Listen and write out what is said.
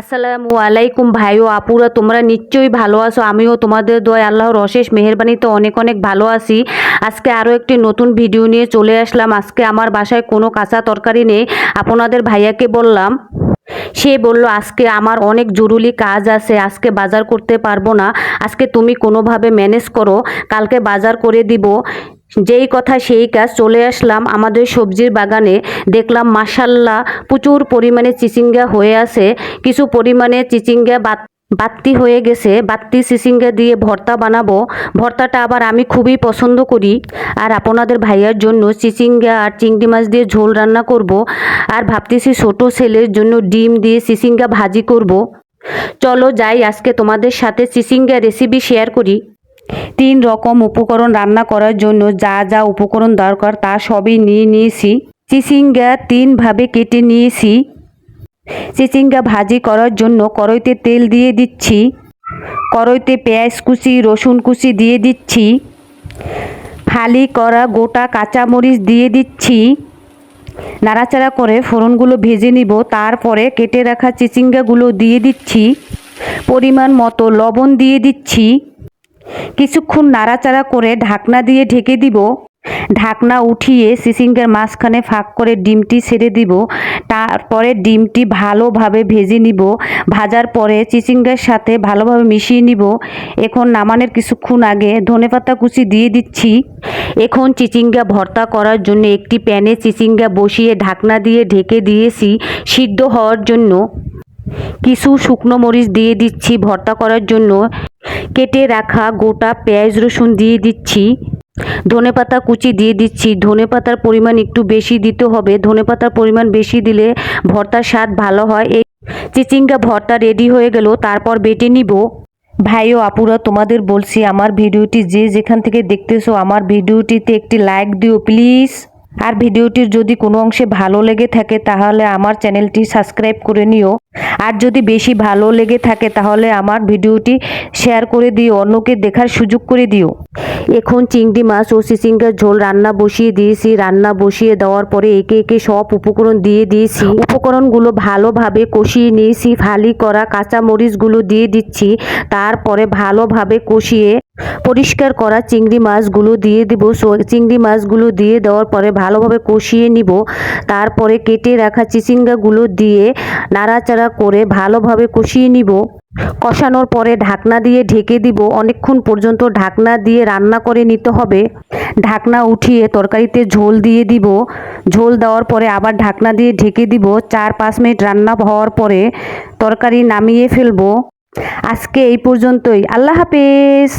আসসালামু আলাইকুম ভাই ও আপুরা, তোমরা নিশ্চয়ই ভালো আছো। আমিও তোমাদের দোয় আল্লাহর অশেষ মেহেরবানিতে অনেক অনেক ভালো আছি। আজকে আরও একটি নতুন ভিডিও নিয়ে চলে আসলাম। আজকে আমার বাসায় কোনো কাঁচা তরকারি নেই, আপনাদের ভাইয়াকে বললাম। সে বলল, আজকে আমার অনেক জরুরি কাজ আছে, আজকে বাজার করতে পারব না। আজকে তুমি কোনোভাবে ম্যানেজ করো, কালকে বাজার করে দিব। যেই কথা সেই কাজ চলে আসলাম, আমাদের সবজির বাগানে দেখলাম মাসাল্লাহ প্রচুর পরিমাণে চিচিঙ্গা হয়ে আছে। কিছু পরিমাণে চিচিঙ্গা বাত, বাত্তি হয়ে গেছে। বাত্তি, চিচিঙ্গা দিয়ে ভর্তা বানাবো। ভর্তাটা আবার আমি খুবই পছন্দ করি। আর আপনাদের ভাইয়ার জন্য চিচিঙ্গা আর চিংড়ি মাছ দিয়ে ঝোল রান্না করব। আর ভাবতেছি ছোটো ছেলের জন্য ডিম দিয়ে চিচিঙ্গা ভাজি করব। চলো যাই, আজকে তোমাদের সাথে চিচিঙ্গা রেসিপি শেয়ার করি। তিন রকম উপকরণ রান্না করার জন্য যা যা উপকরণ দরকার তা সবই নিয়ে নিয়েছি। চিচিঙ্গা তিনভাবে কেটে নিয়েছি। চিচিঙ্গা ভাজি করার জন্য কড়াইতে তেল দিয়ে দিচ্ছি। কড়াইতে পেঁয়াজ কুচি, রসুন কুচি দিয়ে দিচ্ছি। ফালি করা গোটা কাঁচামরিচ দিয়ে দিচ্ছি। নাড়াচাড়া করে ফোড়নগুলো ভেজে নিব, তারপরে কেটে রাখা চিচিঙ্গাগুলো দিয়ে দিচ্ছি। পরিমাণ মতো লবণ দিয়ে দিচ্ছি। কিছুক্ষণ নাড়াচাড়া করে ঢাকনা দিয়ে ঢেকে দিব। ঢাকনা উঠিয়ে সিসিঙ্গার মাঝখানে ফাঁক করে ডিমটি ছেড়ে দিব। তারপরে ডিমটি ভালোভাবে ভেজে নিব। ভাজার পরে চিচিঙ্গার সাথে ভালোভাবে মিশিয়ে নিব। এখন নামানের কিছুক্ষণ আগে ধনেপাতা কুচি দিয়ে দিচ্ছি। এখন চিচিঙ্গা ভর্তা করার জন্য একটি প্যানে চিচিঙ্গা বসিয়ে ঢাকনা দিয়ে ঢেকে দিয়েছি সিদ্ধ হওয়ার জন্য। কিছু শুকনো মরিচ দিয়ে দিচ্ছি ভর্তা করার জন্য। কেটে রাখা গোটা পেঁয়াজ রসুন দিয়ে দিচ্ছি। ধনেপাতা কুচি দিয়ে দিচ্ছি। ধনেপাতার পরিমাণ একটু বেশি দিতে হবে। ধনেপাতার পরিমাণ বেশি দিলে ভর্তার স্বাদ ভালো হয়। এই চিচিঙ্গা ভর্তা রেডি হয়ে গেল। তারপর বেটে নিব। ভাই ও আপুরা, তোমাদের বলছি, আমার ভিডিওটি যে যেখান থেকে দেখতেছো, আমার ভিডিওটিতে একটি লাইক দিও প্লিজ আর ভিডিওটির যদি কোনো অংশে ভালো লেগে থাকে তাহলে আমার চ্যানেলটি সাবস্ক্রাইব করে নিও। আর যদি বেশি ভালো লেগে থাকে তাহলে আমার ভিডিওটি শেয়ার করে দিও, অন্যকে দেখার সুযোগ করে দিও। এখন চিংড়ি মাছ ও চিচিঙ্গার ঝোল রান্না বসিয়ে দিয়েছি। রান্না বসিয়ে দেওয়ার পরে একে একে সব উপকরণ দিয়ে দিয়েছি। উপকরণগুলো ভালোভাবে কষিয়ে নিয়েছি। ফালি করা কাঁচা মরিচগুলো দিয়ে দিচ্ছি। তারপরে ভালোভাবে কষিয়ে পরিষ্কার করা চিংড়ি মাছগুলো দিয়ে দিব। চিংড়ি মাছগুলো দিয়ে দেওয়ার পরে ভালোভাবে কষিয়ে নিব। তারপরে কেটে রাখা চিচিঙ্গাগুলো দিয়ে নাড়াচাড়া করে ভালোভাবে কষিয়ে নিব। কষানোর পরে ঢাকনা দিয়ে ঢেকে দিব। অনেকক্ষণ পর্যন্ত ঢাকনা দিয়ে রান্না করে নিতে হবে। ঢাকনা উঠিয়ে তরকারিতে ঝোল দিয়ে দিব। ঝোল দেওয়ার পরে আবার ঢাকনা দিয়ে ঢেকে দিব। চার পাঁচ মিনিট রান্না হওয়ার পরে তরকারি নামিয়ে ফেলব। আজকে এই পর্যন্তই। আল্লাহ হাফেজ।